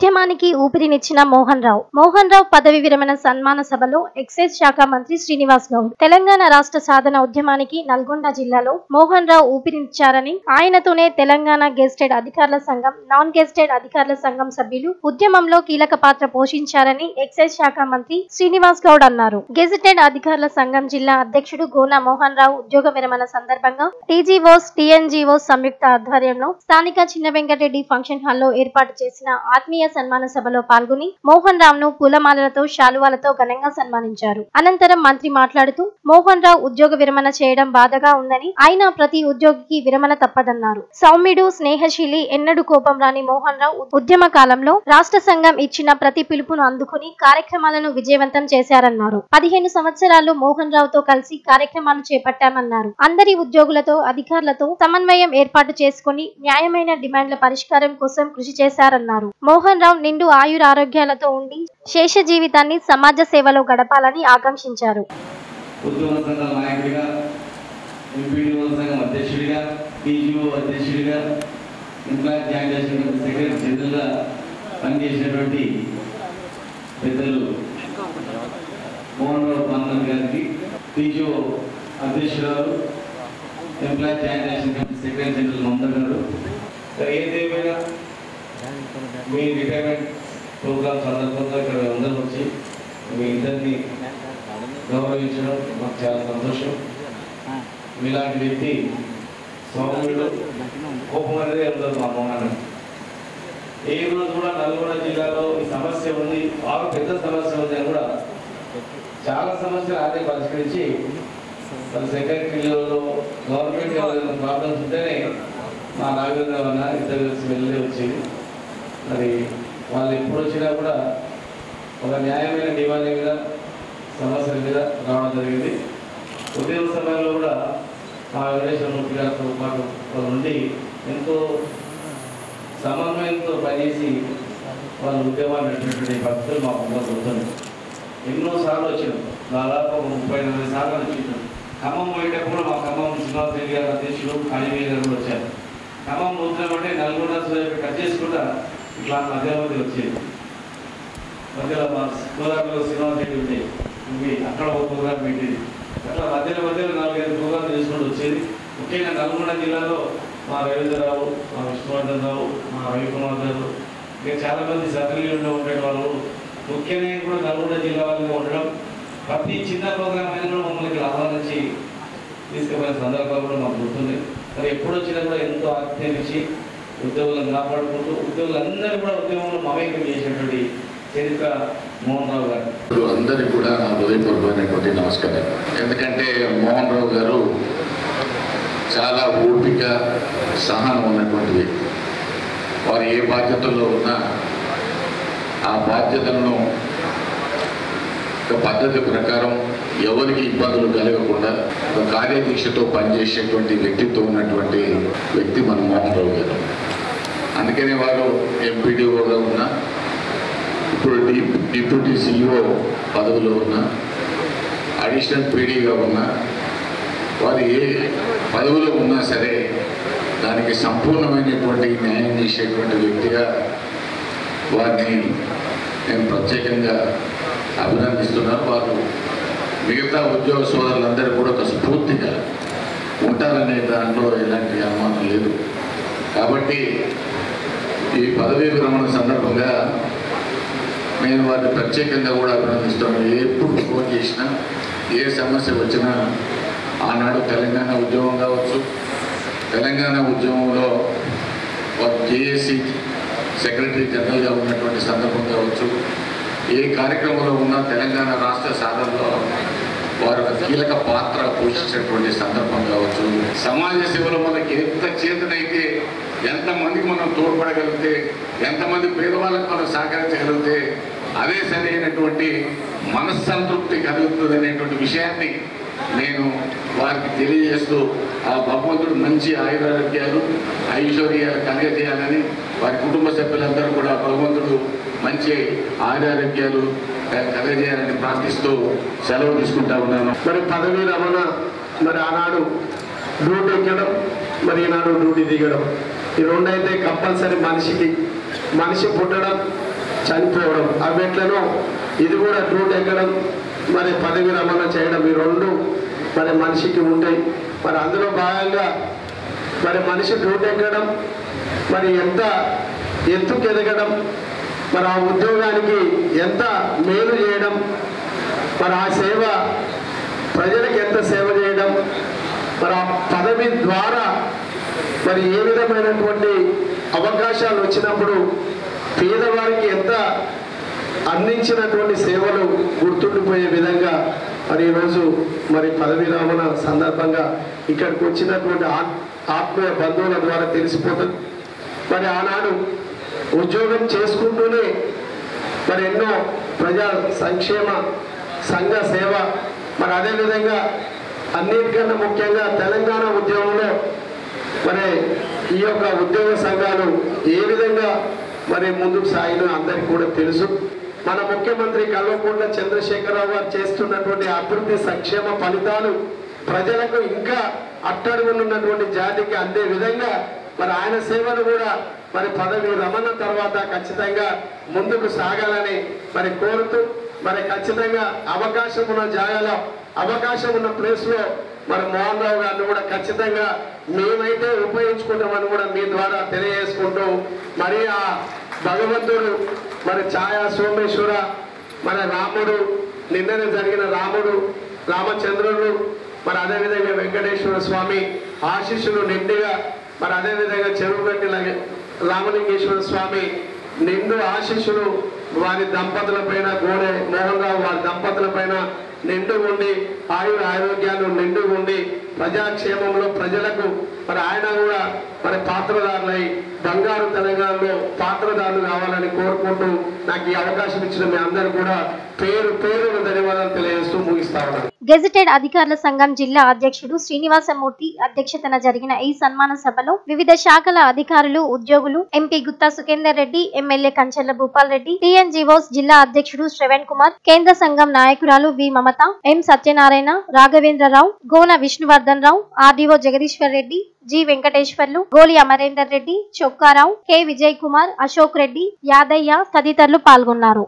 ఉద్యమానికి ఊపిరినిచ్చిన మోహన్ రావు మోహన్ రావు పదవి విరమణ సన్మాన సభలో ఎక్సైజ్ శాఖ మంత్రి శ్రీనివాస్ గౌడ్. తెలంగాణ రాష్ట్ర సాధన ఉద్యమానికి నల్గొండ జిల్లాలో మోహన్ రావు ఊపిరినిచ్చారని ఆయనతోనే తెలంగాణ గెస్టెడ్ అధికారుల సంఘం నాన్ గెస్టెడ్ అధికారుల సంఘం సభ్యులు ఉద్యమంలో కీలక పాత్ర పోషించారని ఎక్సైజ్ శాఖ మంత్రి శ్రీనివాస్ గౌడ్ అన్నారు. గెజిటెడ్ అధికారుల సంఘం జిల్లా అధ్యక్షుడు గోనా మోహన్ రావు ఉద్యోగ విరమణ సందర్భంగా టీజీఓస్ టీఎన్జీఓస్ సంయుక్త ఆధ్వర్యంలో స్థానిక చిన్న వెంకటరెడ్డి ఫంక్షన్ హాల్లో ఏర్పాటు చేసిన ఆత్మీయ సన్మాన సభలో పాల్గొని మోహన్ రామ్ను పూలమాలలతో శాలువాలతో ఘనంగా సన్మానించారు. అనంతరం మంత్రి మాట్లాడుతూ మోహన్ రావు ఉద్యోగ విరమణ చేయడం బాధగా ఉందని అయినా ప్రతి ఉద్యోగికి విరమణ తప్పదన్నారు. సౌమ్యుడు స్నేహశీలి ఎన్నడూ కోపం రాని మోహన్ రావు ఉద్యమ కాలంలో రాష్ట్ర సంఘం ఇచ్చిన ప్రతి పిలుపును అందుకుని కార్యక్రమాలను విజయవంతం చేశారన్నారు. పదిహేను సంవత్సరాలు మోహన్ రావుతో కలిసి కార్యక్రమాలు చేపట్టామన్నారు. అందరి ఉద్యోగులతో అధికారులతో సమన్వయం ఏర్పాటు చేసుకుని న్యాయమైన డిమాండ్ల పరిష్కారం కోసం కృషి చేశారన్నారు. మోహన్ రావు నిండు ఆయుర ఆరోగ్యాలతో ఉండి శేష జీవితాన్ని సమాజ సేవలో గడపాలని ఆకాంక్షించారు. పనిచేసినటువంటి పెద్దలు మోహన్ రావు గారికి టీజీఓ అధ్యక్షురాలు employee assistant secretary general Mamata గారు. సరే, ఏదేమైనా మీ రిటైర్మెంట్ ప్రోగ్రామ్ సందర్భంగా ఇక్కడ అందరూ వచ్చి మీ ఇద్దరిని గౌరవించడం మాకు చాలా సంతోషం. మీలాంటి వ్యక్తి సౌమ్యుడు కోపం అనేది ఉండదు మా మోహన్. ఏ రోజు కూడా నల్గొండ జిల్లాలో ఈ సమస్య ఉంది బాగా పెద్ద సమస్య ఉంది అని కూడా చాలా సమస్యలు అదే పరిష్కరించి మన సెక్రటరీలో గవర్నమెంట్ ప్రాబ్లమ్స్ ఉంటేనే మా నాగేంద్ర అన్న ఇద్దరు కలిసి వెళ్ళి వచ్చేది మరి వాళ్ళు ఎప్పుడు వచ్చినా కూడా ఒక న్యాయమైన డిమాండ్ మీద సమస్యల మీద రావడం జరిగింది. ఉద్యమ సమయంలో కూడా మా వెంకటేశ్వరమూర్తి గారితో పాటు ఉండి ఎంతో సమన్వయంతో పనిచేసి వాళ్ళ ఉద్యమాలు నడిపినటువంటి భక్తులు మాకు ఇంకా గుర్తుంది ఎన్నో సార్లు వచ్చినాం. దాదాపు ఒక ముప్పై నలభై సార్లు వచ్చినాం. ఖమ్మం పోయేటప్పుడు మా ఖమ్మం శ్రీనివాస్ రెడ్డి గారు అధ్యక్షులు కాళీవీ గారు కూడా వచ్చారు. ఖమ్మం పోతున్నామంటే నల్గొండ సురేష్ కట్ చేసుకుంటా ఇట్లా మధ్య వచ్చేది మధ్యలో మా గోదావరిలో సినిమా రెడ్డి ఉండేది ఇవి అక్కడ ఒక ప్రోగ్రామ్ పెట్టేది అట్లా మధ్యలో మధ్యలో నాలుగైదు ప్రోగ్రామ్ చేసుకుంటూ వచ్చేది. ముఖ్యంగా నల్గొండ జిల్లాలో మా రవీంద్రరావు మా విష్ణువర్ధన్ రావు మా రవికుమార్ గారు ఇంకా చాలామంది మంది ఉండే వాళ్ళు. ముఖ్యంగా కూడా నల్గొండ జిల్లా వాళ్ళగా ఉండడం ప్రతి చిన్న ప్రోగ్రామ్ అయినా కూడా మమ్మల్ని ఆహ్వానించి తీసుకుపోయిన సందర్భాలు కూడా మాకు గుర్తుంది మరి ఎప్పుడు వచ్చినా కూడా ఎంతో ఆతిథ్యం ఉద్యోగులను కాపాడుకుంటూ ఉద్యోగులందరూ కూడా ఉద్యోగంలో మమేకం చేసినటువంటి చరిత్ర మోహన్ రావు గారు. అందరికీ కూడా నా హృదయపూర్వమైనటువంటి నమస్కారం. ఎందుకంటే మోహన్ రావు గారు చాలా ఓపిక సహనం ఉన్నటువంటి వ్యక్తి. వారు ఏ బాధ్యతల్లో ఉన్నా ఆ బాధ్యతలను ఒక పద్ధతి ప్రకారం ఎవరికి ఇబ్బందులు కలగకుండా ఒక కార్యదీక్షతో పనిచేసేటువంటి వ్యక్తిత్వం ఉన్నటువంటి వ్యక్తి మన మోహన్ రావు గారు. అందుకనే వారు ఎంపీడీఓగా ఉన్నా ఇప్పుడు డి డిప్యూటీ సిఇఓ పదవిలో ఉన్నా అడిషనల్ పీడీగా ఉన్నా వారు ఏ పదవిలో ఉన్నా సరే దానికి సంపూర్ణమైనటువంటి న్యాయం చేసేటువంటి వ్యక్తిగా వారిని నేను ప్రత్యేకంగా అభినందిస్తున్నాను. వారు మిగతా ఉద్యోగ సోదరులందరూ కూడా ఒక స్ఫూర్తిగా ఉంటారనే దాంట్లో ఎలాంటి అనుమానం లేదు. కాబట్టి ఈ పదవీ విరమణ సందర్భంగా నేను వారిని ప్రత్యేకంగా కూడా అభినందిస్తున్నాను. ఎప్పుడు ఫోన్ చేసినా ఏ సమస్య వచ్చినా ఆనాడు తెలంగాణ ఉద్యమం కావచ్చు తెలంగాణ ఉద్యమంలో వారు జేఏసీ సెక్రటరీ జనరల్గా ఉన్నటువంటి సందర్భం కావచ్చు ఏ కార్యక్రమంలో ఉన్నా తెలంగాణ రాష్ట్ర సాధనలో వారు ఒక కీలక పాత్ర పోషించినటువంటి సందర్భం కావచ్చు. సమాజ సేవలో మనకి ఎంత చేతనైతే ఎంతమందికి మనం తోడ్పడగలిగితే ఎంతమంది పేదవాళ్ళకి మనం సహకరించగలిగితే అదే సరైనటువంటి మనస్సంతృప్తి కలుగుతుంది అనేటువంటి విషయాన్ని నేను వారికి తెలియజేస్తూ ఆ భగవంతుడు మంచి ఆయురారోగ్యాలు ఐశ్వర్యాలు కలగజేయాలని వారి కుటుంబ సభ్యులందరూ కూడా భగవంతుడు మంచి ఆయురారోగ్యాలు కలగజేయాలని ప్రార్థిస్తూ సెలవు తీసుకుంటా ఉన్నాను. మరి పదవి రమణ మరి ఆనాడు డ్యూటీ ఎక్కడం మరి ఈనాడు డ్యూటీ దిగడం. ఈ రెండైతే కంపల్సరీ మనిషికి మనిషి పుట్టడం చనిపోవడం. ఆ ఇది కూడా డ్రూట్ ఎక్కడం మరి పదవి రమణ చేయడం ఈ రెండు మరి మనిషికి ఉంటాయి. మరి అందులో భాగంగా మరి మనిషి డ్రూట్ ఎక్కడం మరి ఎంత ఎత్తుకు ఎదగడం మరి ఆ ఉద్యోగానికి ఎంత మేలు చేయడం మరి ఆ సేవ ప్రజలకు ఎంత సేవ చేయడం మరి ఆ పదవి ద్వారా మరి ఏ విధమైనటువంటి అవకాశాలు వచ్చినప్పుడు పేదవారికి ఎంత అందించినటువంటి సేవలు గుర్తుండిపోయే విధంగా మరి ఈరోజు మరి పదవి రామణ సందర్భంగా ఇక్కడికి వచ్చినటువంటి ఆత్మీయ బంధువుల ద్వారా తెలిసిపోతుంది. మరి ఆనాడు ఉద్యోగం చేసుకుంటూనే మరి ఎన్నో ప్రజా సంక్షేమ సంఘ సేవ మరి అదేవిధంగా అన్నిటికన్నా ముఖ్యంగా తెలంగాణ ఉద్యమంలో మరి ఈ యొక్క ఉద్యోగ సంఘాలు ఏ విధంగా మరి ముందుకు సాగిన అందరికీ కూడా తెలుసు. మన ముఖ్యమంత్రి కల్వకుంట్ల చంద్రశేఖరరావు గారు చేస్తున్నటువంటి అభివృద్ధి సంక్షేమ ఫలితాలు ప్రజలకు ఇంకా అట్టడుగునున్నటువంటి జాతికి అందే విధంగా మరి ఆయన సేవలు కూడా మరి పదవి రమణ తర్వాత ఖచ్చితంగా ముందుకు సాగాలని మరి కోరుతూ మరి ఖచ్చితంగా అవకాశం ఉన్న జాగాలో అవకాశం ఉన్న ప్లేస్లో మరి మోహన్ రావు గారిని కూడా ఖచ్చితంగా మేమైతే ఉపయోగించుకుంటామని కూడా మీ ద్వారా తెలియజేసుకుంటూ మరి ఆ భగవంతుడు మరి ఛాయా సోమేశ్వర మన రాముడు నిన్ననే జరిగిన రాముడు రామచంద్రుడు మరి అదేవిధంగా వెంకటేశ్వర స్వామి ఆశీస్సులు నిండుగా మరి అదేవిధంగా చెరువుగట్టి రామలింగేశ్వర స్వామి నిండు ఆశీస్సులు వారి దంపతుల పైన గోడే మోహన్ రావు వారి దంపతుల పైన నిండు ఉండి ఆయుర ఆరోగ్యాలు నిండు ఉండి ప్రజాక్షేమంలో ప్రజలకు మరి ఆయన కూడా మరి పాత్రదారులై బంగారు తెలంగాణలో పాత్రదారులు కావాలని కోరుకుంటూ నాకు ఈ అవకాశం ఇచ్చిన మీ అందరూ కూడా పేరు పేరును ధన్యవాదాలు తెలియజేస్తూ ముగిస్తా ఉన్నాను. గెజిటెడ్ అధికారుల సంఘం జిల్లా అధ్యక్షుడు శ్రీనివాసమూర్తి అధ్యక్షతన జరిగిన ఈ సన్మాన సభలో వివిధ శాఖల అధికారులు ఉద్యోగులు MP Gutta Sukhender Reddy MLA Kanchela Bhupal Reddy TNGOs జిల్లా అధ్యక్షుడు శ్రవణ్ కుమార్ కేంద్ర సంఘం నాయకురాలు V Mamata M Satyanarayana Raghavendra Rao Gona Vishnuvardhan Rao RDO Jagadishwar Reddy G Venkateswarlu Goli Amarender Reddy Chokka Rao K Vijay Kumar Ashok Reddy Yadaiah తదితరులు పాల్గొన్నారు.